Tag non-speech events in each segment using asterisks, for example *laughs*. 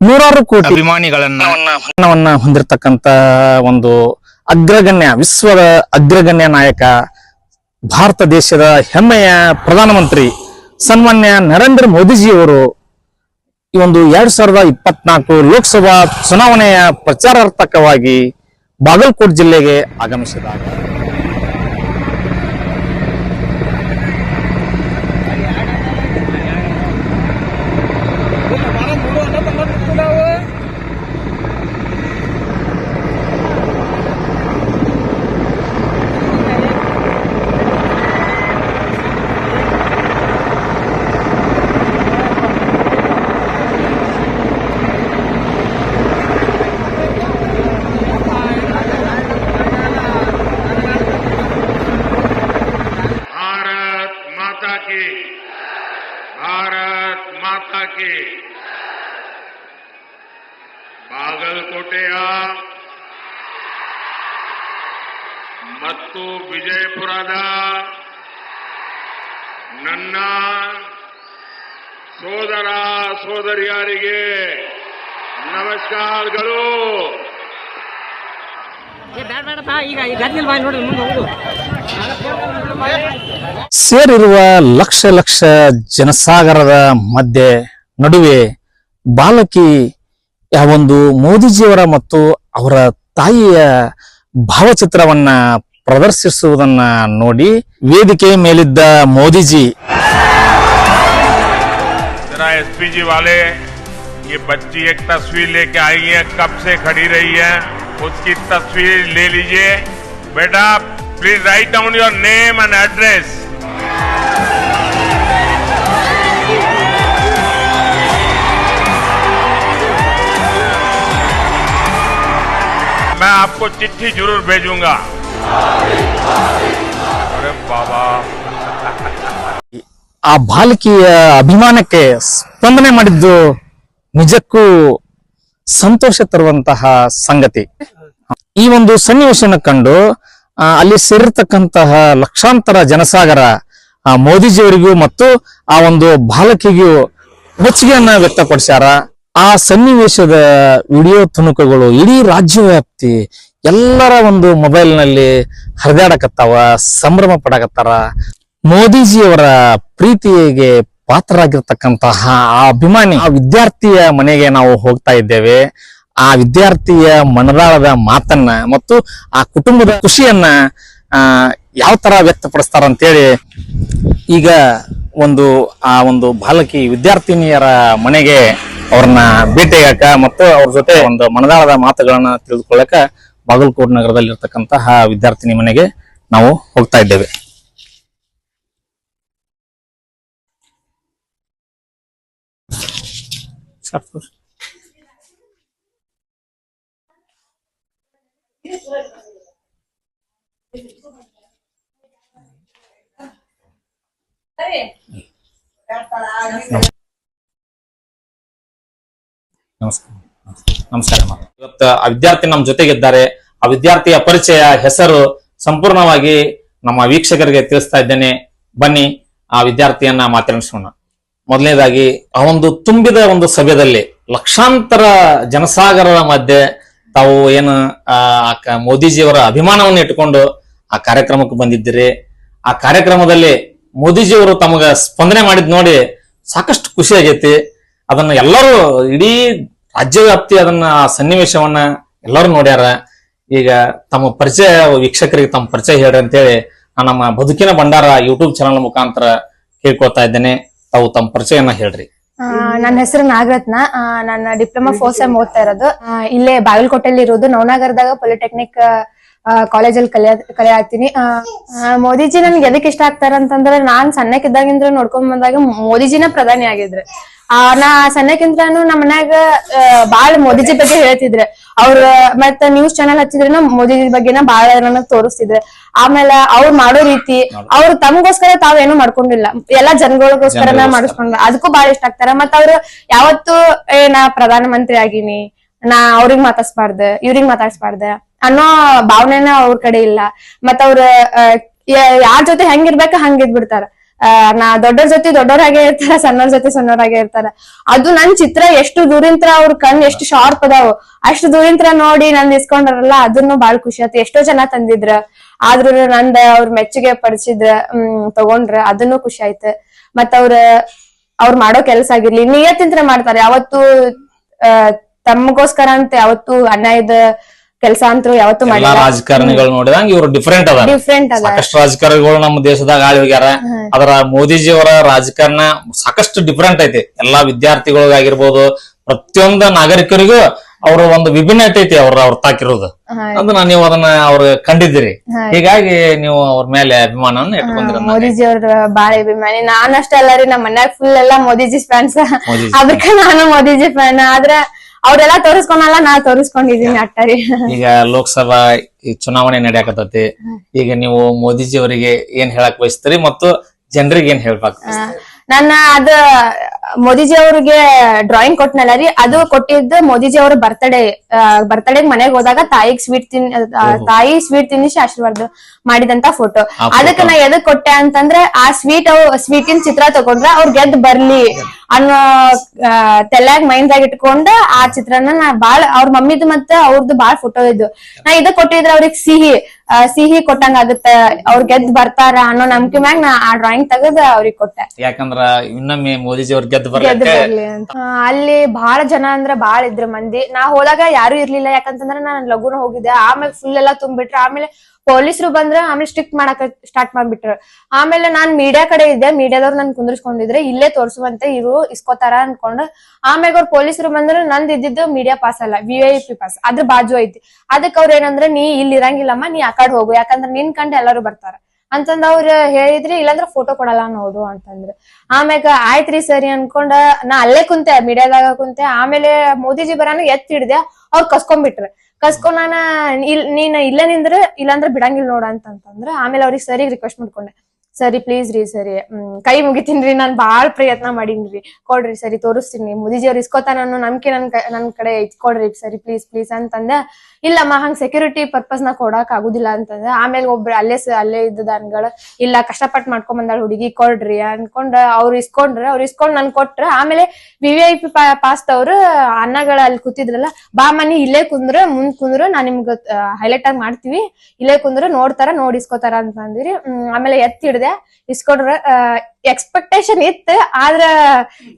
ನೂರಾರು ಕೋಟಿ ಅಭಿಮಾನಿಗಳನ್ನ ಹೊಂದಿರತಕ್ಕಂತ ಒಂದು ಅಗ್ರಗಣ್ಯ ವಿಶ್ವದ ಅಗ್ರಗಣ್ಯ ನಾಯಕ ಭಾರತ ದೇಶದ ಹೆಮ್ಮೆಯ ಪ್ರಧಾನಮಂತ್ರಿ ಸನ್ಮಾನ್ಯ ನರೇಂದ್ರ ಮೋದಿಜಿಯವರು ಈ ಒಂದು ಎರಡ್ ಸಾವಿರದ ಇಪ್ಪತ್ನಾಲ್ಕು ಲೋಕಸಭಾ ಚುನಾವಣೆಯ ಪ್ರಚಾರಾರ್ಥಕವಾಗಿ ಬಾಗಲಕೋಟ್ ಜಿಲ್ಲೆಗೆ ಆಗಮಿಸಿದಾಗ ಮತ್ತು ವಿಜಯಪುರದ ನನ್ನ ಸೋದರ ಸೋದರಿಯರಿಗೆ ನಮಸ್ಕಾರಗಳು. ಸೇರಿರುವ ಲಕ್ಷ ಲಕ್ಷ ಜನಸಾಗರದ ಮಧ್ಯೆ ನಡುವೆ ಬಾಲಕಿ ಯಾವೊಂದು ಒಂದು ಮೋದಿಜಿಯವರ ಮತ್ತು ಅವರ ತಾಯಿಯ ಭಾವಚಿತ್ರವನ್ನ ಪ್ರದರ್ಶಿಸುವುದನ್ನ ನೋಡಿ ವೇದಿಕೆ ಮೇಲಿದ್ದ ಮೋದಿಜಿ जरा एसपी जी वाले ये बच्ची एक तस्वीर लेके आई है कब से खड़ी रही है उसकी तस्वीर ले लीजिए बेटा please write down your name and address मैं आपको चिट्ठी जरूर भेजूंगा अरे बाबा ಆ ಬಾಲಕಿಯ ಅಭಿಮಾನಕ್ಕೆ ಸ್ಪಂದನೆ ಮಾಡಿದ್ದು ನಿಜಕ್ಕೂ ಸಂತೋಷ ತರುವಂತಹ ಸಂಗತಿ ಈ ಒಂದು ಸನ್ನಿವೇಶನ ಕಂಡು ಆ, ಅಲ್ಲಿ ಸೇರಿರ್ತಕ್ಕಂತಹ ಲಕ್ಷಾಂತರ ಜನಸಾಗರ ಆ, ಮೋದಿಜಿಯವರಿಗೂ ಮತ್ತು ಆ ಒಂದು ಬಾಲಕಿಗೂ ಮೆಚ್ಚುಗೆಯನ್ನ ವ್ಯಕ್ತಪಡಿಸ್ಯಾರ ಆ ಸನ್ನಿವೇಶದ ವಿಡಿಯೋ ತುಣುಕುಗಳು ಇಡೀ ರಾಜ್ಯ ವ್ಯಾಪ್ತಿ ಎಲ್ಲರ ಒಂದು ಮೊಬೈಲ್ನಲ್ಲಿ ಹರಿದಾಡಕತ್ತಾವ, ಸಂಭ್ರಮ ಪಡಕತ್ತಾರ. ಮೋದಿಜಿಯವರ ಪ್ರೀತಿಗೆ ಪಾತ್ರರಾಗಿರ್ತಕ್ಕಂತಹ ಆ ಅಭಿಮಾನಿ, ಆ ವಿದ್ಯಾರ್ಥಿಯ ಮನೆಗೆ ನಾವು ಹೋಗ್ತಾ ಇದ್ದೇವೆ. ಆ ವಿದ್ಯಾರ್ಥಿಯ ಮನದಾಳದ ಮಾತನ್ನ ಮತ್ತು ಆ ಕುಟುಂಬದ ಖುಷಿಯನ್ನ ಯಾವ ತರ ವ್ಯಕ್ತಪಡಿಸ್ತಾರ ಅಂತೇಳಿ ಈಗ ಒಂದು, ಆ ಒಂದು ಬಾಲಕಿ ವಿದ್ಯಾರ್ಥಿನಿಯರ ಮನೆಗೆ ಅವ್ರನ್ನ ಭೇಟಿಯಾಗಕ ಮತ್ತು ಅವ್ರ ಜೊತೆ ಒಂದು ಮನದಾಳದ ಮಾತುಗಳನ್ನ ತಿಳಿದುಕೊಳ್ಳಕ ಬಾಗಲಕೋಟ್ ನಗರದಲ್ಲಿ ಇರ್ತಕ್ಕಂತಹ ವಿದ್ಯಾರ್ಥಿನಿ ಮನೆಗೆ ನಾವು ಹೋಗ್ತಾ ಇದ್ದೇವೆ. ನಮಸ್ಕಾರ. ನಮಸ್ಕಾರ ಇವತ್ತ ಆ ವಿದ್ಯಾರ್ಥಿ ನಮ್ಮ ಜೊತೆಗಿದ್ದಾರೆ. ಆ ವಿದ್ಯಾರ್ಥಿಯ ಪರಿಚಯ, ಹೆಸರು ಸಂಪೂರ್ಣವಾಗಿ ನಮ್ಮ ವೀಕ್ಷಕರಿಗೆ ತಿಳಿಸ್ತಾ ಇದ್ದೇನೆ. ಬನ್ನಿ, ಆ ವಿದ್ಯಾರ್ಥಿಯನ್ನ ಮಾತನಾಡಿಸೋಣ ಮೊದಲನೇದಾಗಿ, ಆ ಒಂದು ತುಂಬಿದ ಒಂದು ಸಭೆಯಲ್ಲಿ ಲಕ್ಷಾಂತರ ಜನಸಾಗರದ ಮಧ್ಯೆ ತಾವು ಏನು, ಆ ಮೋದಿಜಿಯವರ ಅಭಿಮಾನವನ್ನು ಇಟ್ಟುಕೊಂಡು ಆ ಕಾರ್ಯಕ್ರಮಕ್ಕೆ ಬಂದಿದ್ದೀರಿ. ಆ ಕಾರ್ಯಕ್ರಮದಲ್ಲಿ ಮೋದಿಜಿಯವರು ತಮಗ ಸ್ಪಂದನೆ ಮಾಡಿದ್ ನೋಡಿ ಸಾಕಷ್ಟು ಖುಷಿ ಆಗೈತಿ. ಅದನ್ನ ಎಲ್ಲರೂ ಇಡೀ ರಾಜ್ಯ ವ್ಯಾಪ್ತಿ ಅದನ್ನ ಆ ಸನ್ನಿವೇಶವನ್ನ ಎಲ್ಲರೂ ನೋಡ್ಯಾರ. ಈಗ ತಮ್ಮ ಪರಿಚಯ ವೀಕ್ಷಕರಿಗೆ ತಮ್ಮ ಪರಿಚಯ ಹೇಳ್ರಿ ಅಂತೇಳಿ ನಾನು ನಮ್ಮ ಬದುಕಿನ ಭಂಡಾರ ಯೂಟ್ಯೂಬ್ ಚಾನಲ್ ಮುಖಾಂತರ ಕೇಳ್ಕೊತಾ ಇದ್ದೇನೆ. ತಾವು ತಮ್ಮ ಪರಿಚಯನ ಹೇಳ್ರಿ. ನನ್ನ ಹೆಸರು ನಾಗರತ್ನ. ನನ್ನ ನಾನು ಡಿಪ್ಲೊಮಾ ಫೋರ್ಸ್ ಓದ್ತಾ ಇರೋದು. ಇಲ್ಲೇ ಬಾಗಲಕೋಟೆಯಲ್ಲಿ ಇರೋದು ನವನಗರದಾಗ ಪಾಲಿಟೆಕ್ನಿಕ್ ಕಾಲೇಜಲ್ಲಿ ಕಲಿಯ ಕಲೆ ಆಗ್ತೀನಿ ಮೋದಿಜಿ ನನ್ಗೆ ಎದಕ್ ಇಷ್ಟ ಆಗ್ತಾರ ಅಂತಂದ್ರೆ ನಾನ್ ಸಣ್ಣಕ್ಕಿದ್ದಾಗಿಂದ್ರ ನೋಡ್ಕೊಂಡ್ ಬಂದಾಗ ಮೋದಿಜಿನ ಪ್ರಧಾನಿ ಆಗಿದ್ರೆ. ಆ ನಾ ಸಣ್ಣಕ್ಕಿಂತಾನು ನಮ್ಮ ಮನ್ಯಾಗ ಬಾಳ ಮೋದಿಜಿ ಬಗ್ಗೆ ಹೇಳ್ತಿದ್ರೆ. ಅವ್ರ ಮತ್ತ ನ್ಯೂಸ್ ಚಾನೆಲ್ ಹಚ್ಚಿದ್ರೆ ಮೋದಿಜಿ ಬಗ್ಗೆನ ಬಾಳ ನನಗ್ ತೋರಿಸ್ತಿದ್ರೆ. ಆಮೇಲೆ ಅವ್ರು ಮಾಡೋ ರೀತಿ ಅವ್ರು ತಮಗೋಸ್ಕರ ತಾವೇನು ಮಾಡ್ಕೊಂಡಿಲ್ಲ. ಎಲ್ಲಾ ಜನಗಳಿಗೋಸ್ಕರನ ಜನಗಳಿಗೋಸ್ಕರ. ಮಾಡಿಸ್ಕೊಂಡ್ರ ಅದಕ್ಕೂ ಬಾಳ ಇಷ್ಟ ಆಗ್ತಾರ. ಮತ್ತ ಅವ್ರು ಯಾವತ್ತು ಏ ನಾ ಪ್ರಧಾನ ಮಂತ್ರಿ ಆಗಿನಿ. ನಾ ಅವ್ರಿಗ್ ಮಾತಾಡ್ಸ್ಬಾರ್ದ ಇವ್ರಿಗ್ ಮಾತಾಡ್ಸ್ಬಾರ್ದ. ಅನ್ನೋ ಭಾವನೆನ ಅವ್ರ ಕಡೆ ಇಲ್ಲ. ಮತ್ತ ಅವ್ರ ಯಾರ ಜೊತೆ ಹೆಂಗಿರ್ಬೇಕ ಹಂಗ ಇದ್ಬಿಡ್ತಾರ. ಆ, ನಾ ದೊಡ್ಡೋರ್ ಜೊತೆ ದೊಡ್ಡೋರಾಗೆ ಇರ್ತಾರ ಸಣ್ಣವ್ರ ಜೊತೆ ಸಣ್ಣವ್ರಾಗೆ ಇರ್ತಾರ. ಅದು ನನ್ ಚಿತ್ರ ಎಷ್ಟು ದೂರಿಂತ್ರ ಅವ್ರ ಕಣ್ ಎಷ್ಟು ಶಾರ್ಪ್ ಅದಾವು. ಅಷ್ಟು ದೂರಿಂತ್ರ ನೋಡಿ ನನ್ ಇಸ್ಕೊಂಡ್ರಲ್ಲ ಅದನ್ನು ಬಾಳ್ ಖುಷಿ ಆಯ್ತು ಎಷ್ಟೋ ಜನ ತಂದಿದ್ರ. ಆದ್ರೂ ನಂದ ಅವ್ರ ಮೆಚ್ಚುಗೆ ಪಡಿಸಿದ್ರ ಹ್ಮ್ ತಗೊಂಡ್ರ ಅದನ್ನು ಖುಷಿ ಆಯ್ತು. ಮತ್ತ ಅವ್ರ ಅವ್ರ ಮಾಡೋ ಕೆಲ್ಸ ಆಗಿರ್ಲಿ ನಿಯತ್ತಿಂತ್ರ ಮಾಡ್ತಾರೆ. ಯಾವತ್ತು ಅಹ್ ತಮ್ಮಗೋಸ್ಕರ ಅಂತ ಯಾವತ್ತು ಅನ್ಯಾಯದ ಕೆಲಸ ಅಂತೂ ಯಾವತ್ತು ಎಲ್ಲಾ ರಾಜಕಾರಣಿಗಳು ನೋಡಿದಂಗ ಇವ್ರು ಡಿಫ್ರೆಂಟ್ ಅದ ಡಿಫ್ರೆಂಟ್ ಅದ ಸಾಕಷ್ಟು ರಾಜಕಾರಣಿಗಳು ನಮ್ಮ ದೇಶದಾಗ ಆಳಿ ಹೋಗ್ಯಾರ. ಅದರ ಮೋದಿಜಿ ಅವರ ರಾಜಕಾರಣ ಸಾಕಷ್ಟು ಡಿಫ್ರೆಂಟ್ ಐತಿ. ಎಲ್ಲಾ ವಿದ್ಯಾರ್ಥಿಗಳಿಗಾಗಿರ್ಬೋದು ಪ್ರತಿಯೊಂದು ನಾಗರಿಕರಿಗೂ ಅವ್ರ ಒಂದು ವಿಭಿನ್ನತೆ ಐತಿ ಅವ್ರ ಅವ್ರ ತಾಕಿರೋದು. ಅಂದ್ರೆ ಅದನ್ನ ನೀವು ಅದನ್ನ ಅವ್ರ ಕಂಡಿದ್ದೀರಿ. ಹೀಗಾಗಿ ನೀವು ಅವ್ರ ಮೇಲೆ ಅಭಿಮಾನವನ್ನ ಇಟ್ಕೊಂಡಿರ ಮೋದಿಜಿ ಅವ್ರ ಬಾಳ ಅಭಿಮಾನಿ. ನಾನು ಅಷ್ಟೇ ಅಲ್ಲ ರೀ ನಮ್ಮ ಮನ್ಯಾಗ ಫುಲ್ ಎಲ್ಲಾ ಮೋದಿಜಿ ಫ್ಯಾನ್ಸ್ ಅದಕ್ಕ ನಾನು ಮೋದಿಜಿ ಫ್ಯಾನ್ ಆದ್ರ ಅವ್ರೆಲ್ಲಾ ತೋರಿಸ್ಕೊಳಲ್ಲ ನಾ ತೋರಿಸ್ಕೊಂಡಿದೀನಿ ಅಟ್ಟಾರಿ ಈಗ ಲೋಕಸಭಾ ಈ ಚುನಾವಣೆ ನಡೆಯಕತ್ತೈತಿ. ಈಗ ನೀವು ಮೋದಿಜಿ ಅವರಿಗೆ ಏನ್ ಹೇಳಕ್ ಬಯಸ್ತೀರಿ ಮತ್ತು ಜನರಿಗೆ ಏನ್ ಹೇಳ್ಬೇಕು? ನನ್ನ ಅದ ಮೋದಿಜಿ ಅವ್ರಿಗೆ ಡ್ರಾಯಿಂಗ್ ಕೊಟ್ನಲ್ಲ ರೀ ಅದು ಕೊಟ್ಟಿದ್ದು ಮೋದಿಜಿ ಅವ್ರ ಬರ್ತ್ಡೇ ಬರ್ತ್ಡೇ ಮನೆಗ್ ಹೋದಾಗ ತಾಯಿಗ್ ಸ್ವೀಟ್ ತಿನ್ ತಾಯಿ ಸ್ವೀಟ್ ತಿನ್ನಿಸಿ ಆಶೀರ್ವಾದ ಮಾಡಿದಂತ ಫೋಟೋ. ಅದಕ್ಕೆ ನಾ ಎದಕ್ ಕೊಟ್ಟೆ ಅಂತಂದ್ರೆ ಆ ಸ್ವೀಟ್ ಸ್ವೀಟಿನ ಚಿತ್ರ ತಗೊಂಡ್ರ ಅವ್ರ ಗೆದ್ ಬರ್ಲಿ ಅನ್ನೋ ತೆಲ್ಯಾಗ ಮೈಂಡ್ ದಾಗ ಇಟ್ಕೊಂಡ ಆ ಚಿತ್ರನ ನಾ ಬಾಳ ಅವ್ರ ಮಮ್ಮಿದ್ ಮತ್ತೆ ಅವ್ರದ್ದು ಬಾಳ ಫೋಟೋ ಇದ್ದು. ನಾ ಇದ ಕೊಟ್ಟಿದ್ರೆ ಅವ್ರಿಗೆ ಸಿಹಿ. ಸಿಹಿ ಕೊಟ್ಟಂಗ ಆಗುತ್ತ. ಅವ್ರ ಗೆದ್ ಬರ್ತಾರ ಅನ್ನೋ ನಂಬಿಕೆ ಮ್ಯಾಗ ನಾ ಆ ಡ್ರಾಯಿಂಗ್ ತೆಗದ್ ಅವ್ರಿಗೆ ಕೊಟ್ಟೆ. ಯಾಕಂದ್ರ ಇನ್ನೊಮ್ಮೆ ಮೋದಿಜಿ ಅವ್ರ ಬರ್ಲಿ ಅಂತ. ಆ, ಅಲ್ಲಿ ಬಹಳ ಜನ ಅಂದ್ರ ಬಾಳ ಇದ್ರ ಮಂದಿ. ನಾ ಹೋದಾಗ ಯಾರು ಇರ್ಲಿಲ್ಲ ಯಾಕಂತಂದ್ರ ನಾನ್ ಲಗುನ ಹೋಗಿದ್ದೆ. ಆಮೇಲೆ ಫುಲ್ ಎಲ್ಲಾ ತುಂಬಿಟ್ರ. ಆಮೇಲೆ ಪೊಲೀಸರು ಬಂದ್ರ ಆಮೇಲೆ ಸ್ಟ್ರಿಕ್ಟ್ ಮಾಡಕ್ ಸ್ಟಾರ್ಟ್ ಮಾಡ್ಬಿಟ್ರ. ಆಮೇಲೆ ನಾನ್ ಮೀಡಿಯಾ ಕಡೆ ಇದ್ದೆ ಮೀಡಿಯಾದವ್ರು ನನ್ ಕುಂದ್ರಿಸ್ಕೊಂಡಿದ್ರೆ ಇಲ್ಲೇ ತೋರ್ಸುವಂತೆ ಇವ್ರು ಇಸ್ಕೋತಾರ ಅನ್ಕೊಂಡು ಆಮ್ಯಾಗ ಅವ್ರ ಪೊಲೀಸರು ಬಂದ್ರ ನಂದ್ ಇದ್ದಿದ್ದು ಮೀಡಿಯಾ ಪಾಸ್ ಅಲ್ಲ ವಿ ಐ ಪಿ ಪಾಸ್ ಅದ್ರ ಬಾಜು ಐತಿ. ಅದಕ್ಕೆ ಅವ್ರ ಏನಂದ್ರೆ, ನೀ ಇಲ್ಲಿ ಇರಂಗಿಲ್ಲಮ್ಮ, ನೀ ಆ ಕಡೆ ಹೋಗು, ಯಾಕಂದ್ರ ನಿನ್ ಕಂಡು ಎಲ್ಲರೂ ಬರ್ತಾರ. ಅಂತಂದ ಅವ್ರ ಹೇಳಿದ್ರಿ, ಇಲ್ಲಾಂದ್ರ ಫೋಟೋ ಕೊಡಲ್ಲ ನೋಡು ಅಂತಂದ್ರ. ಆಮ್ಯಾಗ ಆಯ್ತ್ರಿ ಸರಿ ಅನ್ಕೊಂಡ, ನಾ ಅಲ್ಲೇ ಕುಂತೆ ಮೀಡಿಯಾದಾಗ ಕುಂತೆ, ಆಮೇಲೆ ಮೋದಿಜಿ ಬರಾನು ಎತ್ತಿ ಹಿಡ್ದೆ ಅವ್ರ ಕಸ್ಕೊಂಡ್ಬಿಟ್ರೆ. ಕಸ್ಕೊಂಡ್ ನಾನ ಇಲ್ ನೀನ್ ಇಲ್ಲೇ ನಿಂದ್ರೆ ಇಲ್ಲಾಂದ್ರೆ ಬಿಡಂಗಿಲ್ಲ ನೋಡ ಅಂತಂದ್ರ ಆಮೇಲೆ ಅವ್ರಿಗೆ ಸರಿ ರಿಕ್ವೆಸ್ಟ್ ಮಾಡ್ಕೊಂಡೆ. ಸರಿ ಪ್ಲೀಸ್ ರೀ, ಸರಿ. ಕೈ ಮುಗಿತೀನ್ರಿ ನಾನ್ ಬಾಳ್ ಪ್ರಯತ್ನ ಮಾಡೀನ್ರಿ ಕೊಡ್ರಿ, ಸರಿ, ತೋರಿಸ್ತೀನಿ. ಮುದಿಜಿಯವ್ರು ಇಸ್ಕೋತಾನ ಅನ್ನೋ ನಂಬಿಕೆ ನನ್ ನನ್ ಕಡೆ ಇಟ್ಕೊಡ್ರಿ ಕೊಡ್ರಿ, ಸರಿ ಪ್ಲೀಸ್ ಪ್ಲೀಸ್ ಅಂತಂದ, ಇಲ್ಲಮ್ಮ, ಹಂಗ್ ಸೆಕ್ಯೂರಿಟಿ ಪರ್ಪಸ್ನ ಕೊಡಕ್ ಆಗುದಿಲ್ಲ ಅಂತಂದ, ಆಮೇಲೆ ಒಬ್ರು ಅಲ್ಲೇ ಅಲ್ಲೇ ಇದ್ದ ಅನ್ಗಳ ಇಲ್ಲ ಕಷ್ಟಪಟ್ಟು ಮಾಡ್ಕೊಂಡ್ ಬಂದಾಳ ಹುಡುಗಿ, ಕೊಡ್ರಿ ಅನ್ಕೊಂಡ್ ಅವ್ರು ಇಸ್ಕೊಂಡ್ರ, ಅವ್ರು ಇಸ್ಕೊಂಡ್ ನನ್ ಕೊಟ್ರ, ಆಮೇಲೆ V V I P pass ಅವ್ರು ಅಣ್ಣಗಳ ಅಲ್ಲಿ ಕೂತಿದ್ರಲ್ಲ, ಬಾ ಮನಿ ಇಲ್ಲೇ ಕುಂದ್ರ, ಮುಂದ್ ಕುಂದ್ರ ನಾ ನಿಮ್ಗ ಹೈಲೈಟ್ ಆಗಿ ಮಾಡ್ತೀವಿ. ಇಲ್ಲೇ ಕುಂದ್ರ ನೋಡ್ತಾರ, ನೋಡಿ ಇಸ್ಕೋತಾರ ಅಂತ ಆಮೇಲೆ ಎತ್ತಿ ಹಿಡ್ದೆ ಇಸ್ಕೊಂಡ್ರ ಎಕ್ಸ್ಪೆಕ್ಟೇಷನ್ ಇತ್ತು, ಆದ್ರ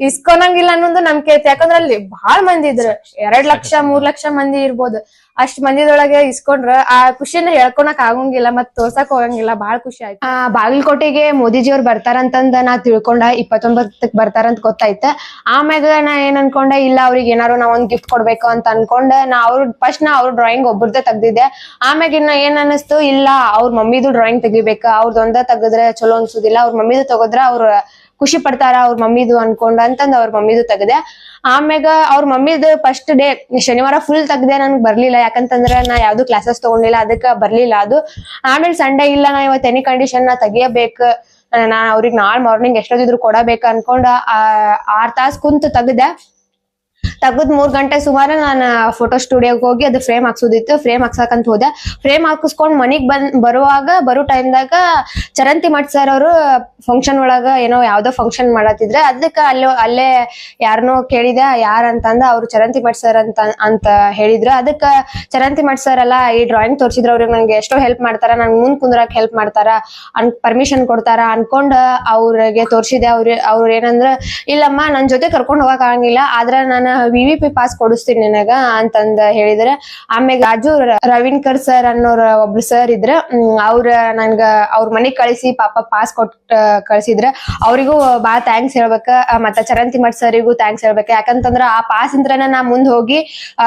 ಇಸ್ಕೊನಂಗಿಲ್ಲ ಅನ್ನೋದು ನಂಬಿಕೆ ಐತಿ ಯಾಕಂದ್ರ ಅಲ್ಲಿ ಬಹಳ ಮಂದಿ ಇದ್ರು. ಎರಡ್ ಲಕ್ಷ, ಮೂರ್ ಲಕ್ಷ ಮಂದಿ ಇರ್ಬೋದು. ಅಷ್ಟ್ ಮಂದಿದೊಳಗೆ ಇಸ್ಕೊಂಡ್ರ ಆ ಖುಷಿನ ಹೇಳ್ಕೊಳಕ್ ಆಗಂಗಿಲ್ಲ ಮತ್ ತೋರ್ಸಕ್ ಹೋಗಂಗಿಲ್ಲ. ಬಾಳ ಖುಷಿ ಆಯ್ತು. ಆ, ಬಾಗಲಕೋಟೆಗೆ ಮೋದಿಜಿ ಅವ್ರು ಬರ್ತಾರಂತಂದ ನಾ ತಿಳ್ಕೊಂಡ ಇಪ್ಪತ್ತೊಂಬತ್ತಕ್ ಬರ್ತಾರಂತ ಗೊತ್ತಾಯ್ತ. ಆಮ್ಯಾಗ ನಾ ಏನ್ ಅನ್ಕೊಂಡ, ಇಲ್ಲ ಅವ್ರಿಗೆ ಏನಾರು ನಾ ಒಂದ್ ಗಿಫ್ಟ್ ಕೊಡ್ಬೇಕು ಅಂತ ಅನ್ಕೊಂಡ ನಾ ಅವ್ರ ಫಸ್ಟ್ ನಾ ಅವ್ರ ಡ್ರಾಯಿಂಗ್ ಒಬ್ಬರದೇ ತೆಗ್ದಿದ್ದೆ. ಆಮ್ಯಾಗ ಇನ್ನ ಏನ್ ಅನ್ನಿಸ್ತು, ಇಲ್ಲ ಅವ್ರ ಮಮ್ಮಿದು ಡ್ರಾಯಿಂಗ್ ತೆಗಿಬೇಕ, ಅವ್ರದೊಂದ ತೆಗದ್ರೆ ಚಲೋ ಅನ್ಸುದಿಲ್ಲ, ಅವ್ರ ಮಮ್ಮಿದು ತಗೋದ್ರ ಅವ್ರ ಖುಷಿ ಪಡ್ತಾರ ಅವ್ರ ಮಮ್ಮಿದು ಅನ್ಕೊಂಡ ಅಂತಂದ್ ಅವ್ರ ಮಮ್ಮಿದು ತೆಗ್ದೆ. ಆಮ್ಯಾಗ ಅವ್ರ ಮಮ್ಮಿದು ಫಸ್ಟ್ ಡೇ ಶನಿವಾರ ಫುಲ್ ತೆಗ್ದೆ ನನ್ಗೆ ಬರ್ಲಿಲ್ಲ. ಯಾಕಂತಂದ್ರ ನಾ ಯಾವ್ದು ಕ್ಲಾಸಸ್ ತಗೊಂಡಿಲ್ಲ ಅದಕ್ಕ ಬರ್ಲಿಲ್ಲ ಅದು. ಆಮೇಲೆ ಸಂಡೇ ಇಲ್ಲ ನಾ ಇವತ್ತು ಎನಿ ಕಂಡೀಷನ್ ನಾ ತೆಗಿಯಬೇಕು ನಾ ಅವ್ರಿಗೆ ನಾಳೆ ಮಾರ್ನಿಂಗ್ ಎಷ್ಟೊತ್ತಿದ್ರು ಕೊಡಬೇಕು ಅನ್ಕೊಂಡ ಆ, ಆರ್ ತಾಸ್ ಕುಂತು ತೆಗ್ದೆ. ತೆಗದ್ ಮೂರ್ ಗಂಟೆ ಸುಮಾರು ನಾನು ಫೋಟೋ ಸ್ಟುಡಿಯೋಗೆ ಹೋಗಿ ಅದು ಫ್ರೇಮ್ ಹಾಕ್ಸೋದಿತ್ತು. ಫ್ರೇಮ್ ಹಾಕ್ಸಕಂತ ಹೋದೆ. ಫ್ರೇಮ್ ಹಾಕಿಸ್ಕೊಂಡ್ ಮನಿಗ್ ಬಂದ್, ಬರುವಾಗ, ಬರೋ ಟೈಮ್ದಾಗ ಚರಂತಿ ಮಠ್ ಸರ್ ಅವರು ಫಂಕ್ಷನ್ ಒಳಗ ಏನೋ ಯಾವ್ದೋ ಫಂಕ್ಷನ್ ಮಾಡತ್ತಿದ್ರೆ ಅದಕ್ಕ ಅಲ್ಲಿ, ಅಲ್ಲೇ ಯಾರನೋ ಕೇಳಿದೆ, ಯಾರ ಅಂತಂದ ಅವ್ರು ಚರಂತಿ ಮಠ್ ಸರ್ ಅಂತ ಅಂತ ಹೇಳಿದ್ರು. ಅದಕ್ಕ ಚರಂತಿ ಮಠ್ ಸರ್ ಅಲ್ಲ ಈ ಡ್ರಾಯಿಂಗ್ ತೋರ್ಸಿದ್ರು. ಅವ್ರಿಗೆ ನಂಗೆ ಎಷ್ಟೋ ಹೆಲ್ಪ್ ಮಾಡ್ತಾರ. ನಂಗೆ ಮುಂದ್ ಕುಂದ್ರಕ್ ಹೆಲ್ಪ್ ಮಾಡ್ತಾರ. ಅನ್ ಪರ್ಮಿಷನ್ ಕೊಡ್ತಾರ ಅನ್ಕೊಂಡ್ ಅವ್ರಿಗೆ ತೋರ್ಸಿದೆ. ಅವ್ರ ಅವ್ರ ಏನಂದ್ರ, ಇಲ್ಲಮ್ಮ ನನ್ ಜೊತೆ ಕರ್ಕೊಂಡ್ ಹೋಗಕ್ ಆಗಂಗಿಲ್ಲ. ಆದ್ರ ನಾನು ವಿ ವಿ ಪಿ ಪಾಸ್ ಕೊಡಿಸ್ತೀನಿ ನಿನಗ ಅಂತಂದ ಹೇಳಿದ್ರೆ. ಆಮೇಲೆ ರಾಜು ರವೀನ್ಕರ್ ಸರ್ ಅನ್ನೋರ್ ಒಬ್ರು ಸರ್ ಇದ್ರ. ಅವ್ರ ನನ್ಗ ಅವ್ರ ಮನಿಗ್ ಕಳಿಸಿ ಪಾಪ ಪಾಸ್ ಕೊಟ್ಟ ಕಳ್ಸಿದ್ರ. ಅವ್ರಿಗೂ ಬಾ ಥ್ಯಾಂಕ್ಸ್ ಹೇಳ್ಬೇಕ. ಮತ್ತೆ ಚರಂತಿ ಮಠ ಸರಿಗೂ ಥ್ಯಾಂಕ್ಸ್ ಹೇಳ್ಬೇಕ. ಯಾಕಂತಂದ್ರ ಆ ಪಾಸ್ ಇಂದ್ರನ ನಾ ಮುಂದ್ ಹೋಗಿ ಆ,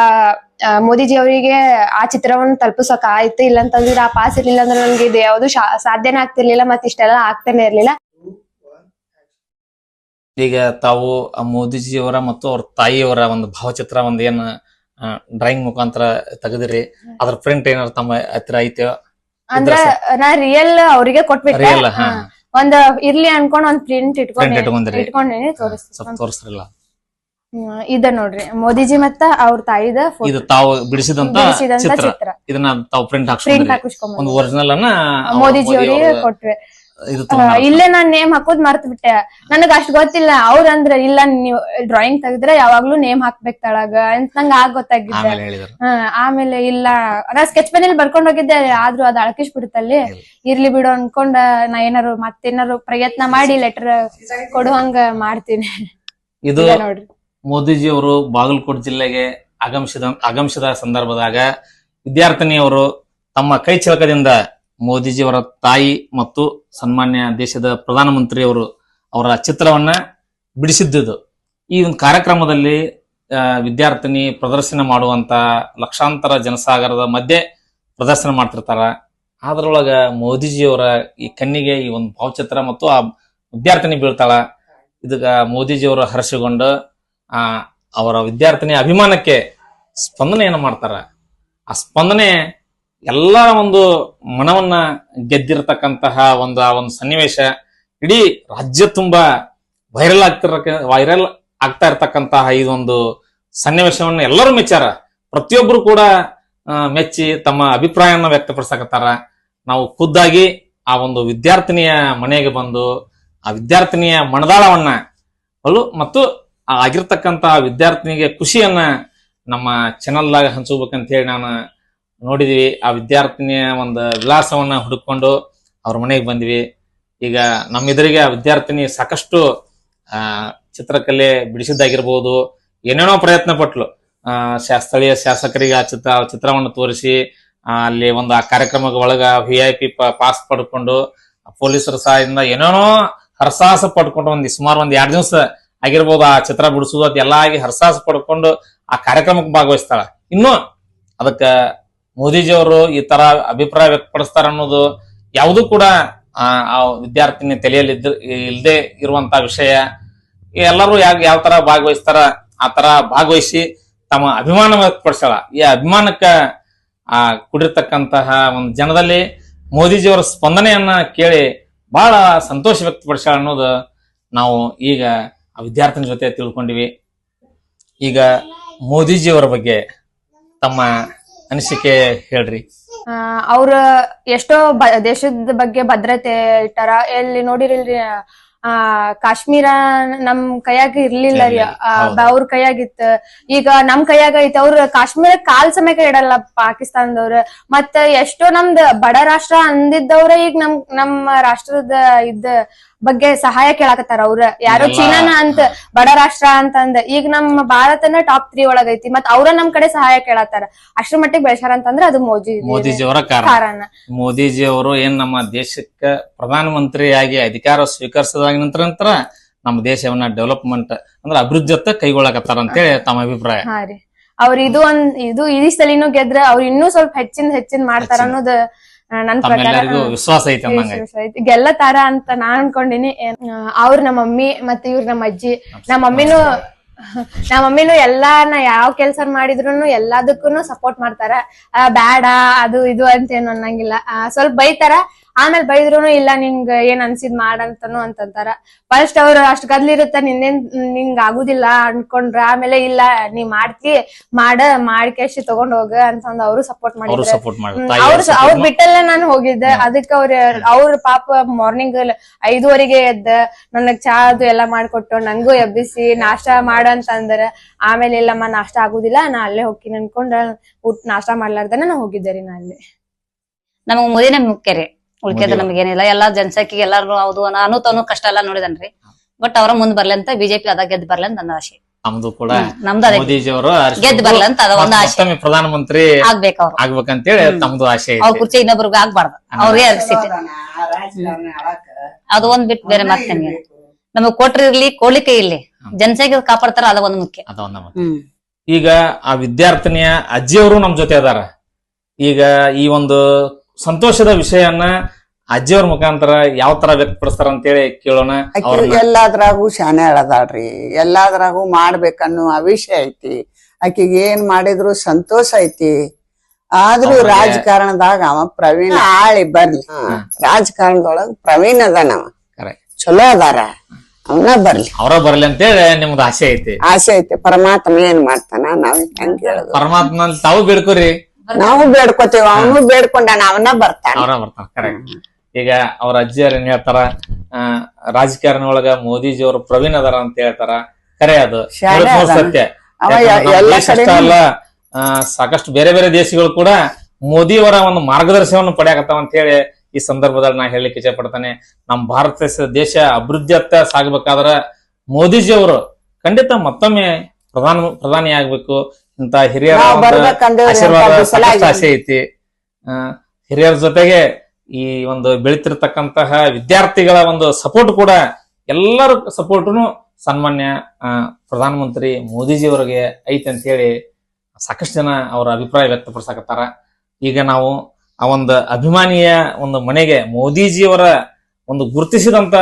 ಮೋದಿಜಿ ಅವರಿಗೆ ಆ ಚಿತ್ರವನ್ನು ತಲುಪಿಸಕ್ ಆಯ್ತು. ಇಲ್ಲಂತಂದ್ರೆ ಆ ಪಾಸ್ ಇರ್ಲಿಲ್ಲ ಅಂದ್ರೆ ನನ್ಗೆ ಇದು ಯಾವ್ದು ಸಾಧ್ಯನೇ ಆಗ್ತಿರ್ಲಿಲ್ಲ. ಮತ್ತೆ ಇಷ್ಟೆಲ್ಲ ಆಗ್ತಾನೆ ಇರ್ಲಿಲ್ಲ. ಈಗ ತಾವು ಮೋದಿಜಿಯವರ ಮತ್ತು ಅವ್ರ ತಾಯಿಯವರ ಒಂದು ಭಾವಚಿತ್ರ ಒಂದ್ ಏನ್ ಡ್ರಾಯಿಂಗ್ ಮುಖಾಂತರ ತೆಗೆದಿರಿ. ಅದ್ರ ಪ್ರಿಂಟ್ ಏನಾರ ತಮ್ಮ ಹತ್ರ ಐತೆ ಅಂದ್ರ ನಾ ರಿಯಲ್ ಅವ್ರಿಗೆ ಕೊಟ್ಬಿಟ್ಟೆ. ರಿಯಲ್ ಹಾ. ಒಂದ್ ಇರ್ಲಿ ಅನ್ಕೊಂಡ್ ಒಂದ್ ಪ್ರಿಂಟ್ ಪ್ರಿಂಟ್ ಇಟ್ಕೊಂಡ್. ಇಟ್ಕೊಂಡ್ರಿ. ಇಟ್ಕೊಂಡೇನಿ ಸ್ವಲ್ಪ ತೋರಿಸ್ತೀನಿ. ತೋರಿಸ್ರಲ್ಲ. ಇದ ನೋಡ್ರಿ. ಮೋದಿಜಿ ಮತ್ತ ಅವ್ರ ತಾಯಿದ ಇದು ತಾವು ಬಿಡಿಸಿದಂತ ಬಿಡಿಸಿದಂತ ಚಿತ್ರ. ಚಿತ್ರ. ಇದನ್ನ ತಾವು ಪ್ರಿಂಟ್ ಪ್ರಿಂಟ್ ಹಾಕ್ಸ್ಕೊಂಡ್ರಿ. ಒಂದು ಒರಿಜಿನಲ್ ಅನ್ನ ಮೋದಿಜಿ ಅವರಿಗೆ ಕೊಟ್ವೆ. ಇಲ್ಲೇ ನಾನ್ ನೇಮ್ ಹಾಕೋದ್ ಮರ್ತ್ ಬಿಟ್ಟೆ ನನಗ್ ಅಷ್ಟ್ ಗೊತ್ತಿಲ್ಲ. ಅವ್ರ ಅಂದ್ರ ಇಲ್ಲ ನೀವ್ ಡ್ರಾಯಿಂಗ್ ತೆಗೆದ್ರೆ ಯಾವಾಗ್ಲೂ ನೇಮ್ ಹಾಕ್ಬೇಕ್ ತಳಗ. ಅಂತ ನಂಗ ಆಗ ಗೊತ್ತಾಗಿದ್ದೆ. ಆಮೇಲೆ ಹೇಳಿದ್ರು. ಹಾ ಆಮೇಲೆ ಇಲ್ಲ. ನಾ ಸ್ಕೆಚ್ ಪೆನ್ ಅಲ್ಲಿ ಬರ್ಕೊಂಡ್ ಹೋಗಿದ್ದೆ. ಆದ್ರೂ ಅದ್ ಅಳಕಿಸ್ ಬಿಡುತ್ತಲ್ಲಿ ಇರ್ಲಿ ಬಿಡು ಅನ್ಕೊಂಡ ನಾ ಏನಾರು ಮತ್ತೇನಾರು ಪ್ರಯತ್ನ ಮಾಡಿ ಲೆಟರ್ ಕೊಡುವಂಗ ಮಾಡ್ತೀನಿ. ಇದು ಇಲ್ಲ ನೋಡ್ರಿ. ಮೋದಿಜಿ ಅವರು ಬಾಗಲಕೋಟ್ ಜಿಲ್ಲೆಗೆ ಆಗಮಿಸಿದ ಆಗಮಿಸಿದ ಸಂದರ್ಭದಾಗ ವಿದ್ಯಾರ್ಥಿನಿಯವರು ತಮ್ಮ ಕೈ ಚಳಕದಿಂದ ಮೋದಿಜಿಯವರ ತಾಯಿ ಮತ್ತು ಸನ್ಮಾನ್ಯ ದೇಶದ ಪ್ರಧಾನಮಂತ್ರಿಯವರು ಅವರ ಚಿತ್ರವನ್ನ ಬಿಡಿಸಿದ್ದುದು ಈ ಒಂದು ಕಾರ್ಯಕ್ರಮದಲ್ಲಿ ವಿದ್ಯಾರ್ಥಿನಿ ಪ್ರದರ್ಶನ ಮಾಡುವಂತ ಲಕ್ಷಾಂತರ ಜನಸಾಗರದ ಮಧ್ಯೆ ಪ್ರದರ್ಶನ ಮಾಡ್ತಿರ್ತಾರ. ಅದ್ರೊಳಗ ಮೋದಿಜಿಯವರ ಈ ಕಣ್ಣಿಗೆ ಈ ಒಂದು ಭಾವಚಿತ್ರ ಮತ್ತು ಆ ವಿದ್ಯಾರ್ಥಿನಿ ಬೀಳ್ತಾಳ. ಇದಕ್ಕ ಮೋದಿಜಿಯವರು ಹರ್ಷಗೊಂಡು ಆ, ಅವರ ವಿದ್ಯಾರ್ಥಿನಿ ಅಭಿಮಾನಕ್ಕೆ ಸ್ಪಂದನೆಯನ್ನು ಮಾಡ್ತಾರ. ಆ ಸ್ಪಂದನೆ ಎಲ್ಲರ ಒಂದು ಮನವನ್ನ ಗೆದ್ದಿರತಕ್ಕಂತಹ ಒಂದು ಆ ಒಂದು ಸನ್ನಿವೇಶ ಇಡೀ ರಾಜ್ಯ ತುಂಬಾ ವೈರಲ್ ಆಗ್ತಿರ ವೈರಲ್ ಆಗ್ತಾ ಇರತಕ್ಕಂತಹ ಇದೊಂದು ಸನ್ನಿವೇಶವನ್ನ ಎಲ್ಲರೂ ಮೆಚ್ಚಾರ. ಪ್ರತಿಯೊಬ್ಬರು ಕೂಡ ಮೆಚ್ಚಿ ತಮ್ಮ ಅಭಿಪ್ರಾಯವನ್ನ ವ್ಯಕ್ತಪಡಿಸಕತ್ತಾರ. ನಾವು ಖುದ್ದಾಗಿ ಆ ಒಂದು ವಿದ್ಯಾರ್ಥಿನಿಯ ಮನೆಗೆ ಬಂದು, ಆ ವಿದ್ಯಾರ್ಥಿನಿಯ ಮನದಾಳವನ್ನ ಅಲ್ಲು ಮತ್ತು ಆಗಿರ್ತಕ್ಕಂತಹ ವಿದ್ಯಾರ್ಥಿನಿಗೆ ಖುಷಿಯನ್ನ ನಮ್ಮ ಚಾನಲ್ದಾಗ ಹಂಚಬೇಕಂತ ಹೇಳಿ ನಾನು ನೋಡಿದ್ವಿ. ಆ ವಿದ್ಯಾರ್ಥಿನಿಯ ಒಂದು ವಿಳಾಸವನ್ನ ಹುಡುಕೊಂಡು ಅವ್ರ ಮನೆಗೆ ಬಂದ್ವಿ. ಈಗ ನಮ್ಮ ಎದುರಿಗೆ ಆ ವಿದ್ಯಾರ್ಥಿನಿ ಸಾಕಷ್ಟು, ಆ, ಚಿತ್ರಕಲೆ ಬಿಡಿಸಿದ್ದಾಗಿರ್ಬೋದು. ಏನೇನೋ ಪ್ರಯತ್ನ ಪಟ್ಲು. ಆ ಸ್ಥಳೀಯ ಶಾಸಕರಿಗೆ ಆ ಚಿತ್ರ ಚಿತ್ರವನ್ನು ತೋರಿಸಿ ಅಲ್ಲಿ ಒಂದು ಆ ಕಾರ್ಯಕ್ರಮಕ್ಕೆ ಒಳಗ ವಿ ಐ ಪಿ, ಪಾಸ್ ಪಡ್ಕೊಂಡು ಪೊಲೀಸರ ಸಹಾಯದಿಂದ ಏನೇನೋ ಹರಸಾಹಸ ಪಡ್ಕೊಂಡು ಒಂದು ಸುಮಾರು ಒಂದ್ ಎರಡು ದಿವಸ ಆಗಿರ್ಬೋದು ಆ ಚಿತ್ರ ಬಿಡಿಸುವುದು. ಅದೆಲ್ಲ ಆಗಿ ಹರಸಾಹಸ ಪಡ್ಕೊಂಡು ಆ ಕಾರ್ಯಕ್ರಮಕ್ಕೆ ಭಾಗವಹಿಸ್ತಾಳ. ಇನ್ನು ಅದಕ್ಕ ಮೋದಿಜಿಯವರು ಈ ತರ ಅಭಿಪ್ರಾಯ ವ್ಯಕ್ತಪಡಿಸ್ತಾರ ಅನ್ನೋದು ಯಾವುದೂ ಕೂಡ, ಆ ವಿದ್ಯಾರ್ಥಿನಿ ತಲೆಯಲ್ಲಿ ಇಲ್ಲದೆ ಇರುವಂತ ವಿಷಯ. ಎಲ್ಲರೂ ಯಾವ ಯಾವ ತರ ಭಾಗವಹಿಸ್ತಾರ, ಆ ತರ ಭಾಗವಹಿಸಿ ತಮ್ಮ ಅಭಿಮಾನ ವ್ಯಕ್ತಪಡಿಸ್ತಾಳ ಈ ಅಭಿಮಾನಕ್ಕ, ಆ, ಕುಡಿರ್ತಕ್ಕಂತಹ ಒಂದು ಜನದಲ್ಲಿ ಮೋದಿಜಿಯವರ ಸ್ಪಂದನೆಯನ್ನ ಕೇಳಿ ಬಹಳ ಸಂತೋಷ ವ್ಯಕ್ತಪಡಿಸ್ಯಾಳ ಅನ್ನೋದು ನಾವು ಈಗ ಆ ವಿದ್ಯಾರ್ಥಿನ ಜೊತೆ ತಿಳ್ಕೊಂಡಿವಿ. ಈಗ ಮೋದಿಜಿಯವರ ಬಗ್ಗೆ ತಮ್ಮ ಅನಿಸಿಕೆ ಹೇಳ್ರಿ. ಅವ್ರ ಎಷ್ಟೋ ಬ- ದೇಶದ ಬಗ್ಗೆ ಭದ್ರತೆ ಇಟ್ಟಾರ. ಎಲ್ಲಿ ನೋಡಿರಿಲ್ರಿ ಆ ಕಾಶ್ಮೀರ ನಮ್ ಕೈಯಾಗ ಇರ್ಲಿಲ್ಲ ರೀ. ಆ, ಹೌದು. ಅವ್ರ ಕೈಯಾಗಿತ್ತ. ಈಗ ನಮ್ ಕೈಯಾಗ ಐತಿ ಅವ್ರ ಕಾಶ್ಮೀರ ಕಾಲ್ ಸಮೇತ ಇಡಲ್ಲ ಪಾಕಿಸ್ತಾನದವ್ರ. ಮತ್ತ ಎಷ್ಟೋ ನಮ್ದ ಬಡ ರಾಷ್ಟ್ರ ಅಂದಿದ್ದವ್ರ ಈಗ ನಮ್ ನಮ್ಮ ರಾಷ್ಟ್ರದ ಇದ್ದ ಬಗ್ಗೆ ಸಹಾಯ ಕೇಳಾಕತ್ತಾರ ಅವ್ರ. ಯಾರೋ ಚೀನಾನ ಅಂತ ಬಡ ರಾಷ್ಟ್ರ ಅಂತಂದ ಈಗ ನಮ್ಮ ಭಾರತನ ಟಾಪ್ ತ್ರೀ ಒಳಗೈತಿ ಮತ್ ಅವ್ರ ನಮ್ ಕಡೆ ಸಹಾಯ ಕೇಳತ್ತಾರ ಅಷ್ಟ್ರ ಮಟ್ಟಿಗೆ ಬೆಳೆಸಾರ ಅಂತಂದ್ರ ಅದು ಮೋದಿ ಮೋದಿಜಿಯವರ ಕಾರಣ. ಮೋದಿಜಿ ಮೋದಿಜಿಯವರು ಏನ್ ನಮ್ಮ ದೇಶಕ್ಕೆ ಪ್ರಧಾನಮಂತ್ರಿಯಾಗಿ ಅಧಿಕಾರ ಸ್ವೀಕರಿಸಿದಾಗ ನಂತರ ನಂತರ ನಮ್ಮ ದೇಶವನ್ನ ಡೆವಲಪ್ಮೆಂಟ್ ಅಂದ್ರೆ ಅಭಿವೃದ್ಧಿಯತ್ತ ಕೈಗೊಳ್ಳಕತ್ತಾರ ಅಂತೇಳಿ ತಮ್ಮ ಅಭಿಪ್ರಾಯ. ಅವ್ರ ಇದು ಒಂದ್ ಇದು ಈ ಸಲಿನೂ ಗೆದ್ರ ಅವ್ರ ಇನ್ನೂ ಸ್ವಲ್ಪ ಹೆಚ್ಚಿನ ಹೆಚ್ಚಿನ ಮಾಡ್ತಾರ. ಅನ್ನೋದು ನನ್ ಪ್ರಕಾರ ತಮ್ಮೆಲ್ಲರಿಗೂ. ವಿಶ್ವಾಸ ಐತೆ ಅಂದಂಗ ಐತಿ. ಗೆಲ್ಲತಾರ ಅಂತ ನಾನ್ ಅನ್ಕೊಂಡಿನಿ. ಅವ್ರ ನಮ್ಮ ಮಮ್ಮಿ ಮತ್ತೆ ಇವ್ರ ನಮ್ಮ ಅಜ್ಜಿ ನಮ್ಮ ಮಮ್ಮಿನೂ *laughs* ನಮ್ಮ ಮಮ್ಮಿನೂ ಎಲ್ಲಾ ನಾ ಯಾವ ಕೆಲ್ಸ ಮಾಡಿದ್ರು ಎಲ್ಲದಕ್ಕೂನು ಸಪೋರ್ಟ್ ಮಾಡ್ತಾರ. ಆ, ಬ್ಯಾಡ ಅದು ಇದು ಅಂತ ಏನು ಅನ್ನಂಗಿಲ್ಲ. ಆ, ಸ್ವಲ್ಪ ಬೈತಾರ ಆಮೇಲೆ ಬೈದ್ರು ಇಲ್ಲ ನಿಂಗ್ ಏನ್ ಅನ್ಸಿದ್ ಮಾಡಂತನು ಅಂತಂತಾರ. ಫಸ್ಟ್ ಅವ್ರು ಅಷ್ಟ್ ಗದ್ಲಿರುತ್ತ ನಿನ್ನೇನ್ ನಿಂಗ್ ಆಗುದಿಲ್ಲ ಅನ್ಕೊಂಡ್ರ ಆಮೇಲೆ ಇಲ್ಲ ನೀ ಮಾಡ್ತಿ ಮಾಡ ಮಾಡ್ಕೇಶಿ ತಗೊಂಡ್ ಹೋಗ ಅಂತಂದ್ ಅವ್ರು ಸಪೋರ್ಟ್ ಅವರು ಮಾಡಿದ್ರು. ಅವ್ರ ಅವ್ರ ಬಿಟ್ಟಲ್ಲೇ ನಾನು ಹೋಗಿದ್ದೆ. ಅದಕ್ಕೆ ಅವ್ರ ಅವ್ರ ಪಾಪ ಮಾರ್ನಿಂಗ್ ಐದುವರೆಗೆ ಎದ್ದ ನನಗ್ ಚಾ ಅದು ಎಲ್ಲಾ ಮಾಡ್ಕೊಟ್ಟು ನಂಗೂ ಎಬ್ಬಿಸಿ ನಾಷ್ಟ ಮಾಡ ಅಂತ ಅಂದ್ರ ಆಮೇಲೆ ಇಲ್ಲಮ್ಮ ನಾಷ್ಟ ಆಗುದಿಲ್ಲ ನಾ ಅಲ್ಲೇ ಹೋಗ್ತೀನಿ ಅನ್ಕೊಂಡ್ ಊಟ ನಾಷ್ಟ ಮಾಡ್ಲಾರ್ದನ ನಾ ಹೋಗಿದ್ದೆ ರೀ ನಾ ಅಲ್ಲಿ. ನಮಗ್ ಮುದಿನ ಮುಖ್ಯ ರೀ ಉಳ್ಕೆದ ನಮ್ಗೆ ನಮಗೇನಿಲ್ಲ. ಎಲ್ಲಾ ಜನಸಂಖ್ಯೆಗೆ ಎಲ್ಲಾರು ಹೌದು ನಾನು ತಾನು ಕಷ್ಟ ಎಲ್ಲಾ ನೋಡಿದನ್ರಿ. ಬಟ್ ಅವ್ರ ಮುಂದ್ ಬರ್ಲಿ ಅಂತ ಬಿಜೆಪಿ ಅದ ಗೆದ್ದು ಬರ್ಲಿ ಅಂತ ನನ್ನ ಆಶೆ. ನಮ್ದು ಕೂಡ ನಮ್ದು ಅದೇ. ಮೋದಿಜಿಯವರು ಗೆದ್ದು ಬರ್ಲಿ ಅಂತ ಅದ ಒಂದು ಆಶೆ. ಮತ್ತೊಮ್ಮೆ ಪ್ರಧಾನಮಂತ್ರಿ ಆಗ್ಬೇಕು ಅವ್ರು. ಆಗ್ಬೇಕಂತೇಳಿ ತಮ್ದು ಆಸೆ ಅವ್ರ ಕುರ್ಚಿ ಇನ್ನೊಬ್ರಿಗೆ ಆಗ್ಬಾರ್ದು. ಅವ್ರಿಗೆ ಅರ್ಸಿಟ್ಟು ಅದು ಒಂದ್ ಬಿಟ್ಟು ಬೇರೆ ಮತ್ತೆ ನಿಮ್ಗೆ. ನಮಗ್ ಕೊಟ್ರಿ ಇರ್ಲಿ ಕೊಡ್ಲಿಕ್ಕೆ ಜನಸಂಖ್ಯೆ ಕಾಪಾಡ್ತಾರ ಅದ ಒಂದ್ ಮುಖ್ಯ. ಅದ ಒಂದ. ಈಗ ಆ ವಿದ್ಯಾರ್ಥಿನಿಯ ಅಜ್ಜಿಯವರು ನಮ್ ಜೊತೆ ಅದಾರ. ಈಗ ಈ ಒಂದು ಸಂತೋಷದ ವಿಷಯನ್ನ ಅಜ್ಜಿಯವ್ರ ಮುಖಾಂತರ ಯಾವ ತರ ವ್ಯಕ್ತಪಡಿಸ್ತಾರ ಅಂತೇಳಿ ಕೇಳೋಣ. ಆಕಿ ಎಲ್ಲಾದ್ರಾಗೂ ಶಾನೆ ಅಳದಾಳ್ರಿ. ಎಲ್ಲಾದ್ರಾಗೂ ಮಾಡ್ಬೇಕನ್ನೋ ಅವಿಷಯ ಐತಿ. ಆಕಿಗೆ ಏನ್ ಮಾಡಿದ್ರು ಸಂತೋಷ ಐತಿ. ಆದ್ರೂ ರಾಜಕಾರಣದಾಗ ಅವ ಪ್ರವೀಣ್ ಆಳಿ ಬರ್ಲಿ. ರಾಜಕಾರಣದೊಳಗ ಪ್ರವೀಣ್ ಅದಾನ ಅವ. ಚಲೋ ಅದಾರ. ಅವನ ಬರ್ಲಿ. ಅವರ ಬರ್ಲಿ ಅಂತೇಳಿ ನಿಮ್ದು ಆಸೆ ಐತಿ. ಆಸೆ ಐತಿ. ಪರಮಾತ್ಮ ಏನ್ ಮಾಡ್ತಾನ ನಾವ್ ಹೆಂಗ್ ಹೇಳುದು ಪರಮಾತ್ಮ ತಾವು ಬೇಡ್ಕೋರಿ. ನಾವು ಬೇಡ್ಕೋತೇವ ಅವನು ಬೇಡ್ಕೊಂಡ ಅವನ ಬರ್ತಾನೆ. ಕರೆಕ್ಟ್ ಈಗ ಅವ್ರ ಅಜ್ಜಿಯರ್ ಏನ್ ಹೇಳ್ತಾರ? ರಾಜಕಾರಣ ಒಳಗ ಮೋದಿಜಿ ಅವರು ಪ್ರವೀಣ್ ಅದಾರ ಅಂತ ಹೇಳ್ತಾರ. ಕರೆ ಅದು. ಸತ್ಯ. ಅಲ್ಲ. ಸಾಕಷ್ಟು ಬೇರೆ ಬೇರೆ ದೇಶಗಳು ಕೂಡ ಮೋದಿಯವರ ಒಂದು ಮಾರ್ಗದರ್ಶನವನ್ನು ಪಡೆಯಕತ್ತಾವ ಅಂತ ಹೇಳಿ ಈ ಸಂದರ್ಭದಲ್ಲಿ ನಾ ಹೇಳಲಿಕ್ಕೆ ಇಚ್ಛೆ ಪಡ್ತಾನೆ ನಮ್ಮ ಭಾರತ ದೇಶ- ದೇಶ ಅಭಿವೃದ್ಧಿಯತ್ತ ಸಾಗಬೇಕಾದ್ರ ಮೋದಿಜಿ ಅವರು ಖಂಡಿತ ಮತ್ತೊಮ್ಮೆ ಪ್ರಧಾನ ಪ್ರಧಾನಿ ಆಗ್ಬೇಕು ಇಂತ ಹಿರಿಯರ ನಾವ್ ಬರ್ಬೇಕಂದ್ರೆ ಆಶೀರ್ವಾದ ಸಾಕಷ್ಟು ಆಸೆ ಐತಿ. ಆ, ಹಿರಿಯರ ಜೊತೆಗೆ ಈ ಒಂದು ಬೆಳಿತಿರ್ತಕ್ಕಂತಹ ವಿದ್ಯಾರ್ಥಿಗಳ ಒಂದು ಸಪೋರ್ಟ್ ಕೂಡ ಎಲ್ಲರ ಸಪೋರ್ಟ್ನು ಸನ್ಮಾನ್ಯ ಆ, ಪ್ರಧಾನಮಂತ್ರಿ ಮೋದಿಜಿ ಅವರಿಗೆ ಐತಿ ಅಂತ ಹೇಳಿ ಸಾಕಷ್ಟು ಜನ ಅವರ ಅಭಿಪ್ರಾಯ ವ್ಯಕ್ತಪಡಿಸಕತ್ತಾರ. ಈಗ ನಾವು ಆ ಒಂದು ಅಭಿಮಾನಿಯ ಒಂದು ಮನೆಗೆ ಮೋದಿಜಿಯವರ ಒಂದು ಗುರುತಿಸಿದಂತ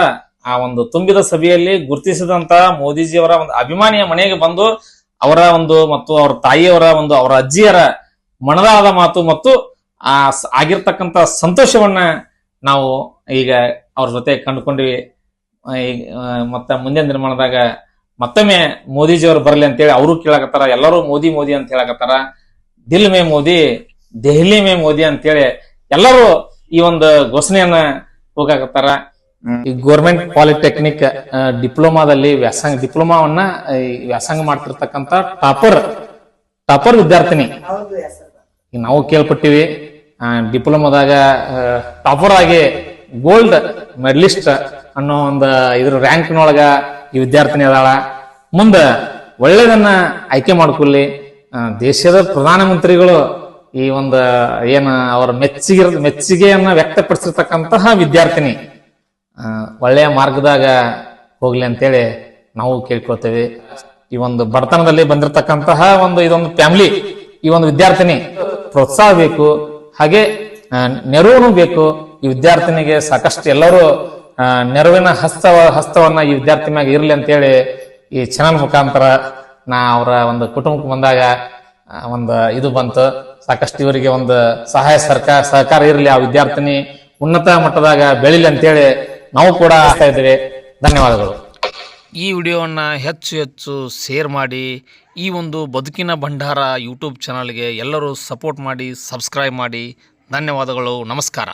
ಆ ಒಂದು ತುಂಬಿದ ಸಭೆಯಲ್ಲಿ ಗುರುತಿಸಿದಂತ ಮೋದಿಜಿಯವರ ಒಂದು ಅಭಿಮಾನಿಯ ಮನೆಗೆ ಬಂದು ಅವರ ಒಂದು ಮತ್ತು ಅವರ ತಾಯಿಯವರ ಒಂದು, ಅವರ ಅಜ್ಜಿಯರ ಮನದಾಳದ ಮಾತು ಮತ್ತು ಆ ಆಗಿರ್ತಕ್ಕಂಥ ಸಂತೋಷವನ್ನ ನಾವು ಈಗ ಅವ್ರ ಜೊತೆ ಕಂಡುಕೊಂಡಿವಿ. ಮತ್ತೆ ಮುಂದಿನ ನಿರ್ಮಾಣದಾಗ ಮತ್ತೊಮ್ಮೆ ಮೋದಿಜಿಯವರು ಬರಲಿ ಅಂತೇಳಿ ಅವರು ಕೇಳಾಕತ್ತಾರ, ಎಲ್ಲರೂ ಮೋದಿ ಮೋದಿ ಅಂತ ಹೇಳಕತ್ತಾರ. ದಿಲ್ ಮೇ ಮೋದಿ, ದೆಹಲಿ ಮೇ ಮೋದಿ ಅಂತೇಳಿ ಎಲ್ಲರೂ ಈ ಒಂದು ಘೋಷಣೆಯನ್ನ ಹೋಗಾಕತ್ತಾರ. ಈ ಗೋರ್ಮೆಂಟ್ ಪಾಲಿಟೆಕ್ನಿಕ್ ಡಿಪ್ಲೊಮಾದಲ್ಲಿ ವ್ಯಾಸಂಗ ಡಿಪ್ಲೊಮಾವನ್ನ ವ್ಯಾಸಂಗ ಮಾಡ್ತಿರ್ತಕ್ಕಂಥ ಟಾಪರ್ ಟಾಪರ್ ವಿದ್ಯಾರ್ಥಿನಿ. ನಾವು ಕೇಳ್ಪಟ್ಟಿವಿ. ಡಿಪ್ಲೊಮಾದಾಗ ಟಾಪರ್ ಆಗಿ ಗೋಲ್ಡ್ ಮೆಡಲಿಸ್ಟ್ ಅನ್ನೋ ಒಂದು ಇದ್ರ ರ್ಯಾಂಕ್ನೊಳಗ ಈ ವಿದ್ಯಾರ್ಥಿನಿ ಅದಾಳ. ಮುಂದ ಒಳ್ಳೇದನ್ನ ಆಯ್ಕೆ ಮಾಡ್ಕೊಳ್ಳಿ ಆ, ದೇಶದ ಪ್ರಧಾನಮಂತ್ರಿಗಳು ಈ ಒಂದು ಏನ ಅವರ ಮೆಚ್ಚುಗೆ ಮೆಚ್ಚುಗೆಯನ್ನ ವ್ಯಕ್ತಪಡಿಸಿರ್ತಕ್ಕಂತಹ ವಿದ್ಯಾರ್ಥಿನಿ. ಒಳ್ಳೆಯ ಮಾರ್ಗದಾಗ ಹೋಗ್ಲಿ ಅಂತೇಳಿ ನಾವು ಕೇಳ್ಕೊಳ್ತೇವೆ. ಈ ಒಂದು ಬಡತನದಲ್ಲಿ ಬಂದಿರತಕ್ಕಂತಹ ಒಂದು ಇದೊಂದು ಫ್ಯಾಮಿಲಿ ಈ ಒಂದು ವಿದ್ಯಾರ್ಥಿನಿ ಪ್ರೋತ್ಸಾಹ ಬೇಕು, ಹಾಗೆ ನೆರವು ಬೇಕು. ಈ ವಿದ್ಯಾರ್ಥಿನಿಗೆ ಸಾಕಷ್ಟು ಎಲ್ಲರೂ ನೆರವಿನ ಹಸ್ತವ, ಹಸ್ತವನ್ನ ಈ ವಿದ್ಯಾರ್ಥಿ ಮ್ಯಾಗ ಇರಲಿ ಅಂತೇಳಿ ಈ ಚಾನಲ್ ಮುಖಾಂತರ ನಾ ಅವರ ಒಂದು ಕುಟುಂಬಕ್ಕೆ ಬಂದಾಗ ಒಂದು ಇದು ಬಂತು. ಸಾಕಷ್ಟು ಇವರಿಗೆ ಒಂದು ಸಹಾಯ ಸರ್ಕಾರ ಸಹಕಾರ ಇರಲಿ ಆ ವಿದ್ಯಾರ್ಥಿನಿ. ಉನ್ನತ ಮಟ್ಟದಾಗ ಬೆಳಿಲಿ ಅಂತೇಳಿ ನಾವು ಕೂಡ ಆಗ್ತಾ ಇದ್ದೇವೆ. ಧನ್ಯವಾದಗಳು. ಈ ವಿಡಿಯೋವನ್ನು ಹೆಚ್ಚು ಹೆಚ್ಚು ಶೇರ್ ಮಾಡಿ, ಈ ಒಂದು ಬದುಕಿನ ಭಂಡಾರ ಯೂಟ್ಯೂಬ್ ಚಾನಲ್ಗೆ ಎಲ್ಲರೂ ಸಪೋರ್ಟ್ ಮಾಡಿ ಸಬ್ಸ್ಕ್ರೈಬ್ ಮಾಡಿ. ಧನ್ಯವಾದಗಳು. ನಮಸ್ಕಾರ.